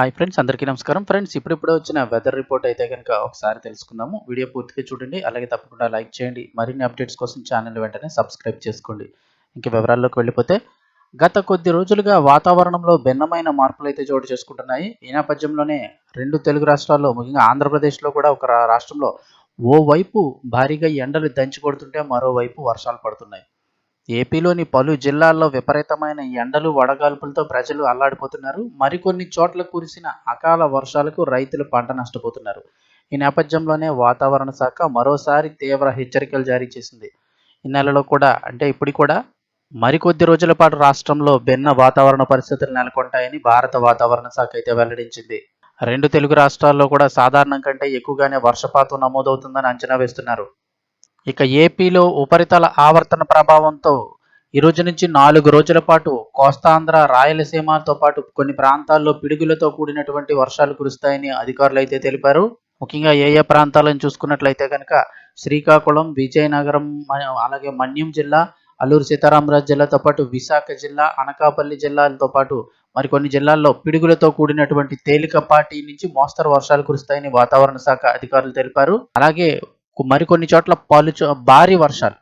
Hi friends అందరికీ నమస్కారం. Friends ఇప్పుడిప్పుడే వచ్చిన వెదర్ రిపోర్ట్ అయితే కనుక ఒకసారి తెలుసుకుందాము. వీడియో పూర్తిగా చూడండి అలాగే తప్పకుండా లైక్ చేయండి. మరిన్ని అప్డేట్స్ కోసం ఛానల్ వెంటనే సబ్స్క్రైబ్ చేసుకోండి. ఇంక వివరాల్లోకి వెళ్ళిపోతే గత కొద్ది రోజులుగా వాతావరణంలో భిన్నమైన మార్పులు అయితే చోటు చేసుకుంటున్నాయి. ఈ నేపథ్యంలోనే రెండు తెలుగు రాష్ట్రాల్లో ముఖ్యంగా ఆంధ్రప్రదేశ్లో కూడా ఒక రాష్ట్రంలో ఓవైపు భారీగా ఎండలు దంచి కొడుతుంటే మరోవైపు వర్షాలు పడుతున్నాయి. ఏపీలోని పలు జిల్లాల్లో విపరీతమైన ఎండలు వడగాల్పులతో ప్రజలు అల్లాడిపోతున్నారు. మరికొన్ని చోట్ల కురిసిన అకాల వర్షాలకు రైతులు పంట నష్టపోతున్నారు. ఈ నేపథ్యంలోనే వాతావరణ శాఖ మరోసారి తీవ్ర హెచ్చరికలు జారీ చేసింది. ఈ నెలలో కూడా అంటే ఇప్పుడు కూడా మరికొద్ది రోజుల పాటు రాష్ట్రంలో భిన్న వాతావరణ పరిస్థితులు నెలకొంటాయని భారత వాతావరణ శాఖ అయితే వెల్లడించింది. రెండు తెలుగు రాష్ట్రాల్లో కూడా సాధారణం కంటే ఎక్కువగానే వర్షపాతం నమోదవుతుందని అంచనా వేస్తున్నారు. ఇక ఏపీలో ఉపరితల ఆవర్తన ప్రభావంతో ఈ రోజు నుంచి నాలుగు రోజుల పాటు కోస్తాంధ్ర రాయలసీమతో పాటు కొన్ని ప్రాంతాల్లో పిడుగులతో కూడినటువంటి వర్షాలు కురుస్తాయని అధికారులు అయితే తెలిపారు. ముఖ్యంగా ఏ ఏ ప్రాంతాలను చూసుకున్నట్లయితే కనుక శ్రీకాకుళం విజయనగరం మ- అలాగే మన్యం జిల్లా అల్లూరు సీతారామరాజు జిల్లాతో పాటు విశాఖ జిల్లా అనకాపల్లి జిల్లాలతో పాటు మరికొన్ని జిల్లాల్లో పిడుగులతో కూడినటువంటి తేలికపాటి నుంచి మోస్తరు వర్షాలు కురుస్తాయని వాతావరణ శాఖ అధికారులు తెలిపారు. అలాగే మరికొన్ని చోట్ల పలు భారీ వర్షాలు.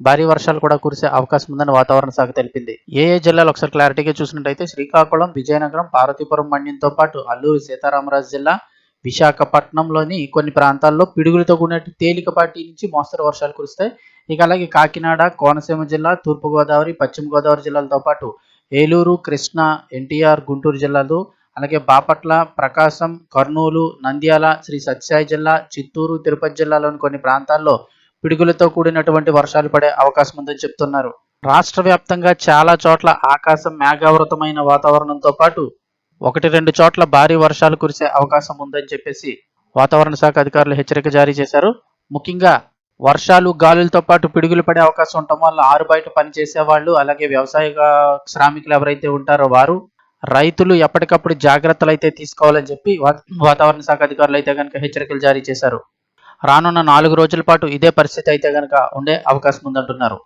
భారీ వర్షాలు కూడా కురిసే అవకాశం ఉందని వాతావరణ శాఖ తెలిపింది. ఏ ఏ జిల్లాలో ఒకసారి క్లారిటీగా చూసినట్టయితే శ్రీకాకుళం విజయనగరం పార్వతీపురం మండ్యంతో పాటు అల్లూరు సీతారామరాజు జిల్లా విశాఖపట్నంలోని కొన్ని ప్రాంతాల్లో పిడుగులతో కూడిన తేలికపాటి నుంచి మోస్తరు వర్షాలు కురుస్తాయి. ఇక అలాగే కాకినాడ కోనసీమ జిల్లా తూర్పుగోదావరి పశ్చిమ గోదావరి జిల్లాలతో పాటు ఏలూరు కృష్ణా ఎన్టీఆర్ గుంటూరు జిల్లాలు అలాగే బాపట్ల ప్రకాశం కర్నూలు నంద్యాల శ్రీ సత్యసాయి జిల్లా చిత్తూరు తిరుపతి జిల్లాలోని కొన్ని ప్రాంతాల్లో పిడుగులతో కూడినటువంటి వర్షాలు పడే అవకాశం ఉందని చెప్తున్నారు. రాష్ట్ర వ్యాప్తంగా చాలా చోట్ల ఆకాశం మేఘావృతమైన వాతావరణంతో పాటు ఒకటి రెండు చోట్ల భారీ వర్షాలు కురిసే అవకాశం ఉందని చెప్పేసి వాతావరణ శాఖ అధికారులు హెచ్చరిక జారీ చేశారు. ముఖ్యంగా వర్షాలు గాలులతో పాటు పిడుగులు పడే అవకాశం ఉండటం వల్ల ఆరు బయట పనిచేసే వాళ్ళు అలాగే వ్యవసాయ శ్రామికులు ఎవరైతే ఉంటారో వారు రైతులు ఎప్పటికప్పుడు జాగ్రత్తలు అయితే తీసుకోవాలని చెప్పి వా- వాతావరణ శాఖ అధికారులు అయితే కనుక హెచ్చరికలు జారీ చేశారు. రానున్న నాలుగు రోజుల పాటు ఇదే పరిస్థితి అయితే కనుక ఉండే అవకాశం ఉందంటున్నారు.